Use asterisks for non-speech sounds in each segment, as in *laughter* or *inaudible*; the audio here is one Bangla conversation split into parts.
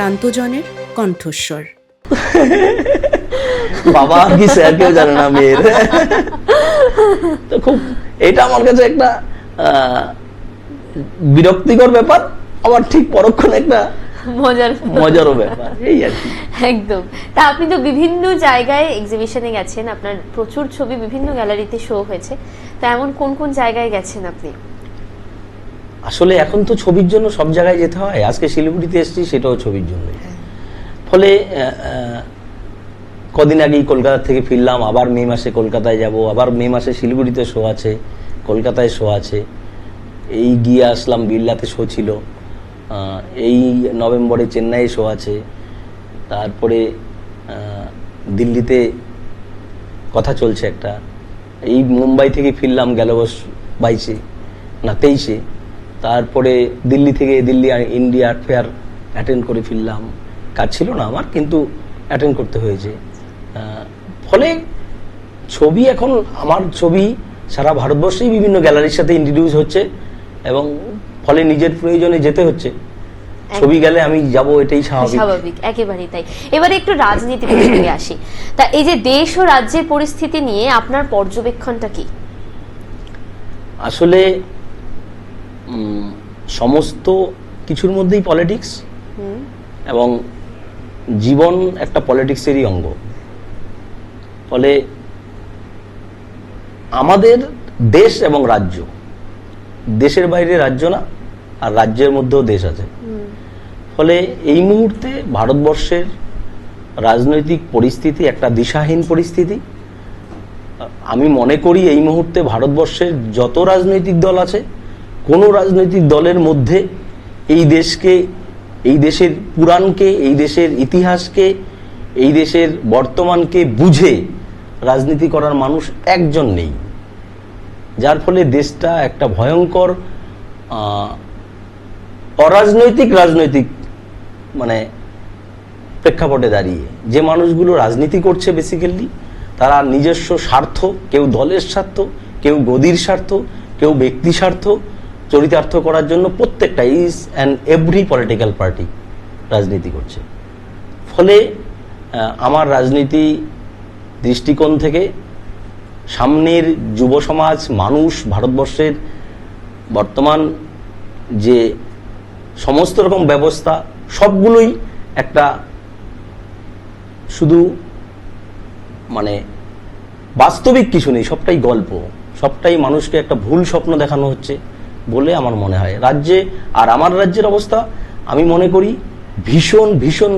প্রান্তজনের কণ্ঠস্বর। বাবা কি স্যার কেউ জানে না মেয়ের। তো খুব এটা আমার কাছে একটা বিরক্তিকর ব্যাপার আবার ঠিক পরক্ষণে একটা মজার। মজারও ব্যাপার এই আর কি। একদম। তা আপনি তো বিভিন্ন জায়গায় এক্সিবিশনে গেছেন আপনার প্রচুর ছবি বিভিন্ন গ্যালারিতে শো হয়েছে তা এমন কোন কোন জায়গায় গেছেন আপনি? আসলে এখন তো ছবির জন্য সব জায়গায় যেতে হয়। আজকে শিলিগুড়িতে এসেছি, সেটাও ছবির জন্য। ফলে কদিন আগেই কলকাতা থেকে ফিরলাম, আবার মে মাসে কলকাতায় যাব, আবার মে মাসে শিলিগুড়িতে শো আছে, কলকাতায় শো আছে। এই গিয়ে আসলাম, বিড়লাতে শো ছিল। এই নভেম্বরে চেন্নাইয়ে শো আছে। তারপরে দিল্লিতে কথা চলছে একটা। এই মুম্বাই থেকে ফিরলাম গেল বস বাইশে, না তেইশে। তারপরে দিল্লি থেকে Delhi India art fair attend করে ফিরলাম। কাজ ছিল না আমার কিন্তু অ্যাটেন্ড করতে হয়েছে। ফলে ছবি এখন আমার ছবি সারা ভারতবর্ষেই বিভিন্ন গ্যালারির সাথে ইন্ট্রোডিউস হচ্ছে এবং ফলে নিজের প্রয়োজনে যেতে হচ্ছে। ছবি গেলে আমি যাব এটাই স্বাভাবিক। স্বাভাবিক একেবারেই তাই। এবারে একটু রাজনীতি প্রসঙ্গে আসি। তা এই যে দেশ ও রাজ্যের পরিস্থিতি নিয়ে আপনার পর্যবেক্ষণটা কি? আসলে সমস্ত কিছুর মধ্যেই পলিটিক্স এবং জীবন একটা পলিটিক্সেরই অঙ্গ। ফলে আমাদের দেশ এবং রাজ্য দেশের বাইরে রাজ্য না আর রাজ্যের মধ্যেও দেশ আছে। ফলে এই মুহূর্তে ভারতবর্ষের রাজনৈতিক পরিস্থিতি একটা দিশাহীন পরিস্থিতি। আমি মনে করি এই মুহূর্তে ভারতবর্ষের যত রাজনৈতিক দল আছে কোনো রাজনৈতিক দলের মধ্যে এই দেশকে, এই দেশের পুরাণকে, এই দেশের ইতিহাসকে, এই দেশের বর্তমানকে বুঝে রাজনীতি করার মানুষ একজন নেই। যার ফলে দেশটা একটা ভয়ঙ্কর অরাজনৈতিক রাজনৈতিক মানে প্রেক্ষাপটে দাঁড়িয়ে। যে মানুষগুলো রাজনীতি করছে বেসিক্যালি তারা নিজস্ব স্বার্থ, কেউ দলের স্বার্থ, কেউ গদির স্বার্থ, কেউ ব্যক্তি স্বার্থ চরিতার্থ করার জন্য প্রত্যেকটা each and every political party রাজনীতি করছে। ফলে আমার রাজনীতি দৃষ্টিকোণ থেকে সামনের যুব সমাজ, মানুষ, ভারতবর্ষের বর্তমান যে সমস্ত রকম ব্যবস্থা, সবগুলোই একটা শুধু মানে বাস্তবিক কিছু নেই, সবটাই গল্প। সবটাই মানুষকে একটা ভুল স্বপ্ন দেখানো হচ্ছে। বলে আমার মনে হয়। রাজ্যে আর আমার রাজ্যের অবস্থা, আমি মনে করি ভীষণ ভীষণ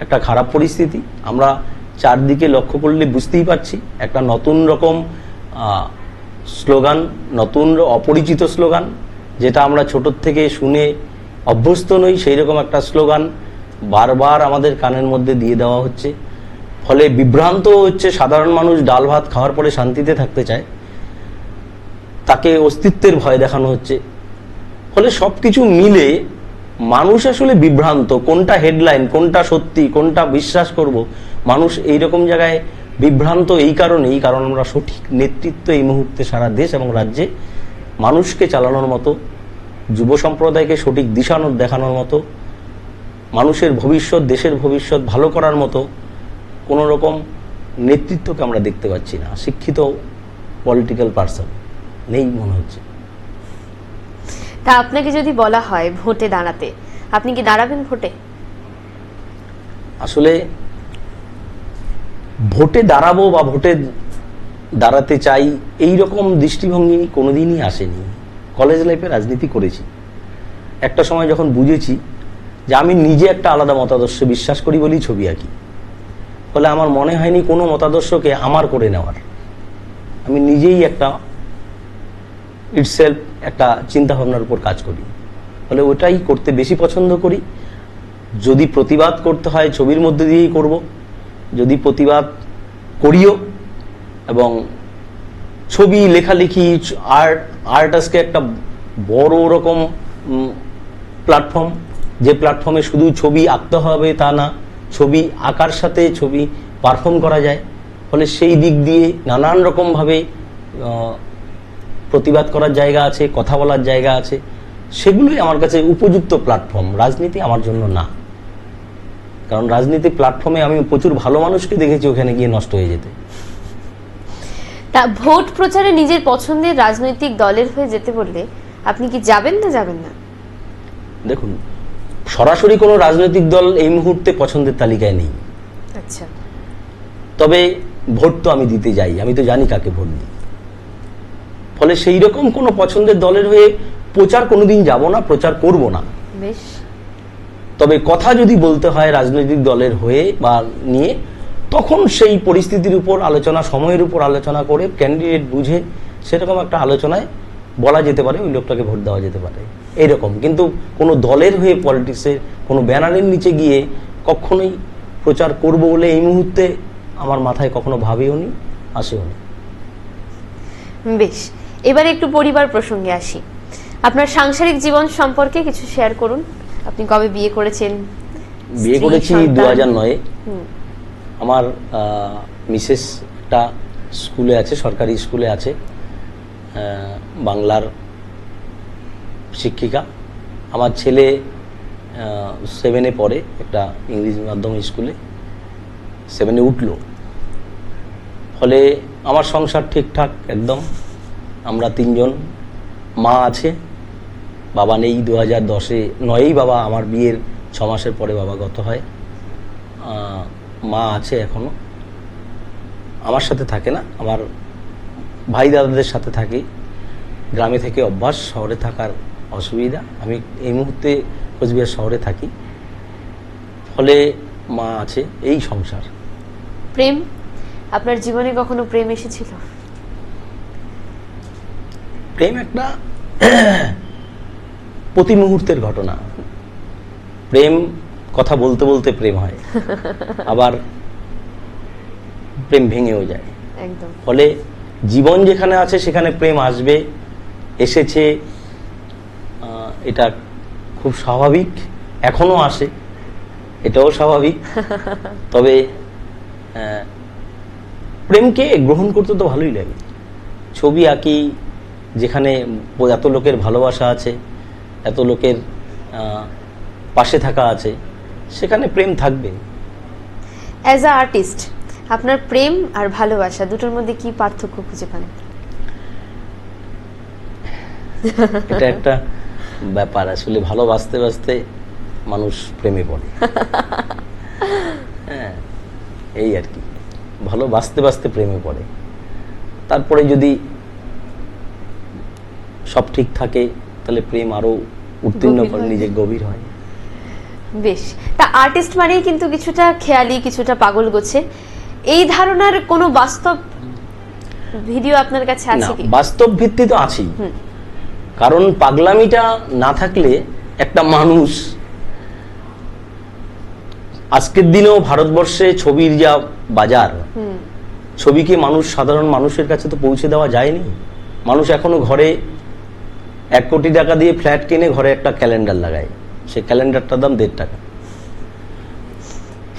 একটা খারাপ পরিস্থিতি। আমরা চারদিকে লক্ষ্য করলে বুঝতেই পারছি, একটা নতুন রকম স্লোগান, নতুন অপরিচিত স্লোগান, যেটা আমরা ছোটোর থেকে শুনে অভ্যস্ত নই সেই রকম একটা স্লোগান বারবার আমাদের কানের মধ্যে দিয়ে দেওয়া হচ্ছে। ফলে বিভ্রান্ত হচ্ছে সাধারণ মানুষ, ডাল ভাত খাওয়ার পরে শান্তিতে থাকতে চায়। তাকে অস্তিত্বের ভয় দেখানো হচ্ছে। ফলে সব কিছু মিলে মানুষ আসলে বিভ্রান্ত, কোনটা হেডলাইন কোনটা সত্যি, কোনটা বিশ্বাস করব? মানুষ এই রকম জায়গায় বিভ্রান্ত এই কারণেই, কারণ আমরা সঠিক নেতৃত্ব এই মুহূর্তে সারা দেশ এবং রাজ্যে মানুষকে চালানোর মতো, যুব সম্প্রদায়কে সঠিক দিশা দেখানোর মতো, মানুষের ভবিষ্যৎ, দেশের ভবিষ্যৎ ভালো করার মতো কোনো রকম নেতৃত্বকে আমরা দেখতে পাচ্ছি না, শিক্ষিত পলিটিক্যাল পার্সন নেই মনে হচ্ছে। তা আপনাকে যদি বলা হয় ভোটে দাঁড়াতে আপনি কি দাঁড়াবেন ভোটে? আসলে ভোটে দাঁড়াবো বা ভোটে দাঁড়াতে চাই এই রকম দৃষ্টিভঙ্গি কোনোদিনই আসেনি। কলেজ লাইফে রাজনীতি করেছি। একটা সময় যখন বুঝেছি যে আমি নিজে একটা আলাদা মতাদর্শে বিশ্বাস করি বলেই ছবি আঁকি। ফলে আমার মনে হয়নি কোনো মতাদর্শকে আমার করে নেওয়ার। আমি নিজেই একটা ইটসেলফ একটা চিন্তা ভাবনার উপর কাজ করি। ফলে ওটাই করতে বেশি পছন্দ করি। যদি প্রতিবাদ করতে হয় ছবির মধ্যে দিয়েই করব। যদি প্রতিবাদ করিও এবং ছবি, লেখালেখি আর্ট আর্ট আজকে একটা বড় রকম প্ল্যাটফর্ম যে প্ল্যাটফর্মে শুধু ছবি আঁকতে হবে তা না, ছবি আঁকার সাথে ছবি পারফর্ম করা যায়। ফলে সেই দিক দিয়ে নানান রকমভাবে প্রতিবাদ করার জায়গা আছে কথা বলার জায়গা আছে। সেগুলোই আমার কাছে উপযুক্ত প্ল্যাটফর্ম রাজনীতি আমার জন্য না। কারণ রাজনীতি প্ল্যাটফর্মে আমি প্রচুর ভালো মানুষকে দেখেছি ওখানে গিয়ে নষ্ট হয়ে যেতে। তা ভোট প্রচারে নিজের পছন্দের রাজনৈতিক দলের হয়ে যেতে বললে আপনি কি যাবেন না যাবেন না? দেখুন সরাসরি কোনো রাজনৈতিক দল এই মুহূর্তে পছন্দের তালিকায় নেই। আচ্ছা। তবে ভোট তো আমি দিতে যাই। আমি তো জানি কাকে ভোট দিই। ফলে সেই রকম কোনো পছন্দের দলের হয়ে প্রচার কোনোদিন যাব না প্রচার করব না। বেশ। তবে কথা যদি বলতে হয় রাজনৈতিক দলের হয়ে বা নিয়ে তখন সেই পরিস্থিতির উপর আলোচনা সময়ের উপর আলোচনা করে ক্যান্ডিডেট বুঝে সেরকম একটা আলোচনায় বলা যেতে পারে ওই লোকটাকে ভোট দেওয়া যেতে পারে। এইরকম কিন্তু কোনো দলের হয়ে পলিটিক্সের কোনো ব্যানারের নিচে গিয়ে কখনোই প্রচার করব বলে এই মুহূর্তে আমার মাথায় কখনো ভাবেও নি আসেও নি। বেশ। এবারে একটু পরিবার প্রসঙ্গে আসি। আপনার সাংসারিক জীবন সম্পর্কে কিছু শেয়ার করুন। আপনি কবে বিয়ে করেছেন? বিয়ে করেছি? দু হাজার নয়ে। আমার মিসেস একটা স্কুলে আছে সরকারি স্কুলে আছে। বাংলার শিক্ষিকা। আমার ছেলে সেভেনে পড়ে একটা ইংলিশ মাধ্যম স্কুলে। সেভেনে উঠল। ফলে আমার সংসার ঠিকঠাক একদম। আমরা তিনজন। মা আছে, বাবা নেই দু হাজার দশে। নয়েই বাবা, আমার বিয়ের ছ মাসের পরে বাবা গত হয়। মা আছে এখনও। আমার সাথে থাকে না, আমার ভাই দাদাদের সাথে থাকি। গ্রামে থেকে অভ্যাস, শহরে থাকার অসুবিধা। আমি এই মুহূর্তে কোচবিহার শহরে থাকি। ফলে মা আছে, এই সংসার। প্রেম? আপনার জীবনে কখনো প্রেম এসেছিল? প্রেম একটা *clears throat* প্রতি মুহূর্তের ঘটনা। প্রেম কথা বলতে বলতে প্রেম হয়। *laughs* আবার প্রেম ভেঙেও যায়। ফলে জীবন যেখানে আছে সেখানে প্রেম আসবে এসেছে এটা খুব স্বাভাবিক এখনও আসে এটাও স্বাভাবিক। *laughs* তবে প্রেমকে গ্রহণ করতে তো ভালোই লাগে। ছবি আঁকি যেখানে এত লোকের ভালোবাসা আছে এত লোকের পাশে থাকা আছে সেখানে প্রেম থাকবে। অ্যাজ আ আর্টিস্ট আপনার প্রেম আর ভালোবাসা দুটোর মধ্যে কি পার্থক্য খুঁজে পান? এটা একটা ব্যাপার আসলে ভালোবাসতে বাসতে মানুষ প্রেমে পড়ে। হ্যাঁ এই আর কি। ভালোবাসতে বাসতে প্রেমে পড়ে। তারপরে যদি সব ঠিক থাকে তাহলে প্রেম আরও উত্তীর্ণ করে। নিজে গভীর হয়। বেশ। তা আর্টিস্ট মানেই কিন্তু কিছুটা খেয়ালি কিছুটা পাগল গোছে। এই ধারণার কোনো বাস্তব ভিডিও আপনার কাছে আছে কি? বাস্তব ভিত্তি তো আছেই। কারণ পাগলামিটা না থাকলে একটা মানুষ আজকের দিনেও ভারতবর্ষে ছবির যা বাজার ছবিকে মানুষ সাধারণ মানুষের কাছে তো পৌঁছে দেওয়া যায়নি। মানুষ এখনও ঘরে এক কোটি টাকা দিয়ে ফ্ল্যাট কিনে ঘরে একটা ক্যালেন্ডার লাগায় সে ক্যালেন্ডারটার দাম দেড় টাকা।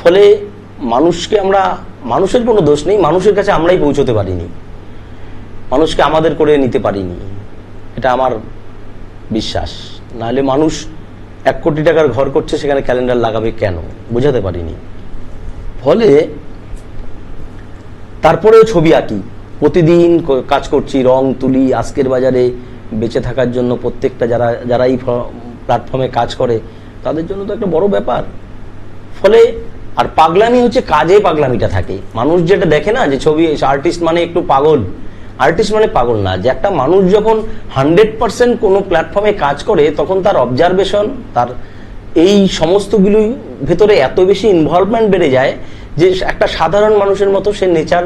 ফলে মানুষকে আমরা, মানুষের কোনো দোষ নেই, মানুষের কাছে আমরাই পৌঁছতে পারিনি। মানুষকে আমাদের করে নিতে পারিনি। এটা আমার বিশ্বাস। নাহলে মানুষ এক কোটি টাকার ঘর করছে, সেখানে ক্যালেন্ডার লাগাবে কেন? বোঝাতে পারিনি। ফলে তারপরেও ছবি আঁকি। প্রতিদিন কাজ করছি, রং তুলি, আজকের বাজারে বেঁচে থাকার জন্য প্রত্যেকটা যারা যারা এই প্ল্যাটফর্মে কাজ করে, তাদের জন্য তো একটা বড় ব্যাপার। ফলে, আর পাগলামি হচ্ছে কাজে পাগলামিটা থাকে। মানুষ যেটা দেখে না, যে ছবি আর্টিস্ট মানে একটু পাগল। আর্টিস্ট মানে পাগল না। যে একটা মানুষ যখন হান্ড্রেড পার্সেন্ট কোনো প্ল্যাটফর্মে কাজ করে, তখন তার অবজারভেশন তার এই সমস্তগুলোই ভেতরে এত বেশি ইনভলভমেন্ট বেড়ে যায়, যে একটা সাধারণ মানুষের মতো সে নেচার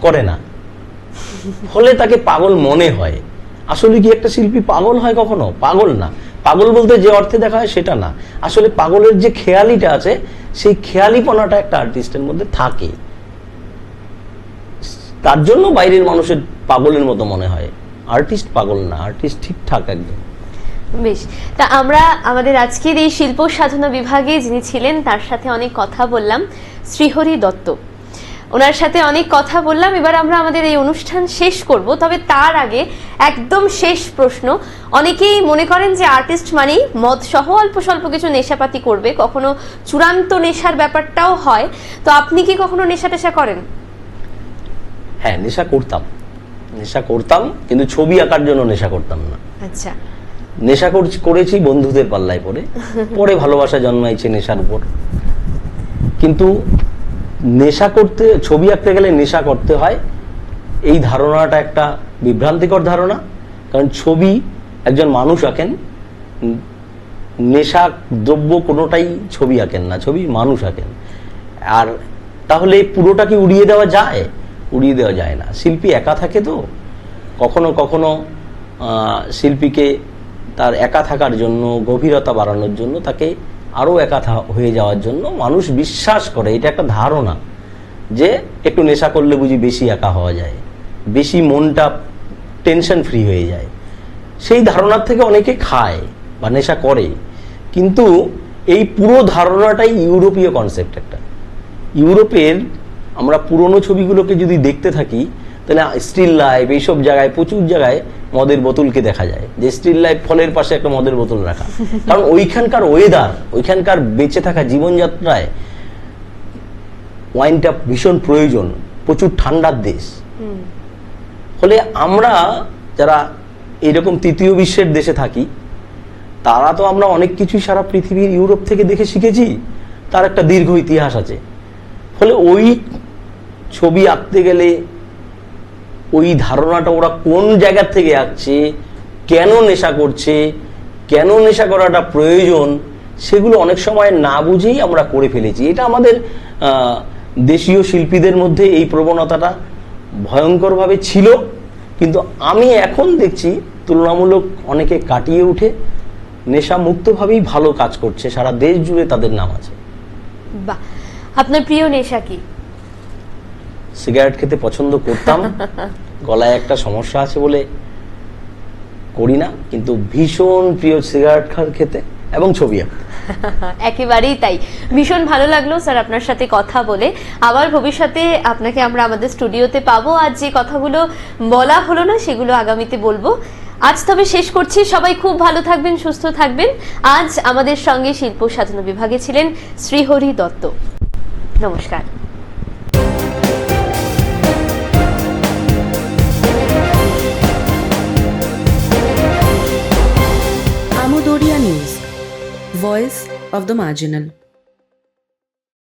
করে না। ফলে তাকে পাগল মনে হয়। আসলে কি একটা শিল্পী পাগল হয় কখনো? পাগল না। পাগল বলতে যে অর্থে দেখা হয় সেটা না। আসলে পাগলের যে খেয়ালিটা আছে, সেই খেয়ালিপনাটা একটা আর্টিস্টের মধ্যে থাকে। তার জন্য বাইরের মানুষের পাগলের মতো মনে হয়। আর্টিস্ট পাগল না আর্টিস্ট ঠিকঠাক একদম। বেশ। তা আমরা আমাদের আজকের এই শিল্প সাধনা বিভাগে যিনি ছিলেন, তার সাথে অনেক কথা বললাম। শ্রীহরি দত্ত। ওনার সাথে অনেক কথা বললাম। এবার আমরা আমাদের এই অনুষ্ঠান শেষ করব। তবে তার আগে একদম শেষ প্রশ্ন। অনেকেই মনে করেন যে আর্টিস্ট মানেই মদ সহ অল্প স্বল্প কিছু নেশাপাতি করবে। কখনো চূড়ান্ত নেশার ব্যাপারটাও হয়। তো আপনি কি কখনো নেশা টেশা করেন? হ্যাঁ নেশা করতাম। নেশা করতাম কিন্তু ছবি আঁকার জন্য নেশা করতাম না। আচ্ছা। নেশা করছি- বন্ধুদের পাল্লায় পড়ে। পরে ভালোবাসা জন্মাইছে নেশার উপর। কিন্তু নেশা করতে, ছবি আঁকতে গেলে নেশা করতে হয়। এই ধারণাটা একটা বিভ্রান্তিকর ধারণা, কারণ ছবি একজন মানুষ আঁকেন, নেশা দ্রব্য কোনোটাই ছবি আঁকেন না, ছবি মানুষ আঁকেন। আর তাহলে পুরোটা কি উড়িয়ে দেওয়া যায়? উড়িয়ে দেওয়া যায় না। শিল্পী একা থাকে তো। কখনো কখনো শিল্পীকে তার একা থাকার জন্য, গভীরতা বাড়ানোর জন্য তাকে আরও একা হয়ে যাওয়ার জন্য মানুষ বিশ্বাস করে, এটা একটা ধারণা যে একটু নেশা করলে বুঝি বেশি একা হওয়া যায়, বেশি মনটা টেনশন ফ্রি হয়ে যায়। সেই ধারণার থেকে অনেকে খায় বা নেশা করে, কিন্তু এই পুরো ধারণাটাই ইউরোপীয় কনসেপ্ট একটা। ইউরোপের আমরা পুরনো ছবিগুলোকে যদি দেখতে থাকি, তাহলে স্টিল লাইফ এইসব জায়গায়, প্রচুর জায়গায় মদের বোতলকে দেখা যায়। যে স্টিল লাইফ ফলের পাশে একটা মদের বোতল রাখা। কারণ ওইখানকার ওয়েদার ওইখানকার বেঁচে থাকা জীবনযাত্রায় ওয়াইনটা ভীষণ প্রয়োজন। প্রচুর ঠান্ডার দেশ। ফলে আমরা যারা এরকম তৃতীয় বিশ্বের দেশে থাকি তারা তো আমরা অনেক কিছুই সারা পৃথিবীর ইউরোপ থেকে দেখে শিখেছি। তার একটা দীর্ঘ ইতিহাস আছে। ফলে ওই ছবি আঁকতে গেলে ওই ধারণাটা ওরা কোন জায়গা থেকে আঁকছে, কেন নেশা করছে, কেন নেশা করাটা প্রয়োজন, সেগুলো অনেক সময় না বুঝেই আমরা করে ফেলেছি। এটা আমাদের দেশীয় শিল্পীদের মধ্যে এই প্রবণতাটা ভয়ঙ্করভাবে ছিল। কিন্তু আমি এখন দেখছি তুলনামূলক অনেকে কাটিয়ে উঠে নেশা মুক্তভাবেই ভালো কাজ করছে। সারা দেশ জুড়ে তাদের নাম আছে। বাহ! আপনার প্রিয় নেশা কি? সিগারেট খেতে পছন্দ করতাম। *laughs* গলায় একটা সমস্যা আছে বলে করি না কিন্তু ভীষণ প্রিয় সিগারেট খেতে এবং ছবি আঁকতে। *laughs* একেবারেই তাই। ভীষণ ভালো লাগল স্যার আপনার সাথে কথা বলে। আবার ভবিষ্যতে আপনাকে আমরা আমাদের স্টুডিওতে পাবো। আর যে কথাগুলো বলা হলো না সেগুলো আগামীতে বলব। আজ তবে শেষ করছি। সবাই খুব ভালো থাকবেন সুস্থ থাকবেন। আজ আমাদের সঙ্গে শিল্প সাধনা বিভাগে ছিলেন শ্রীহরি দত্ত। নমস্কার। Of the marginal.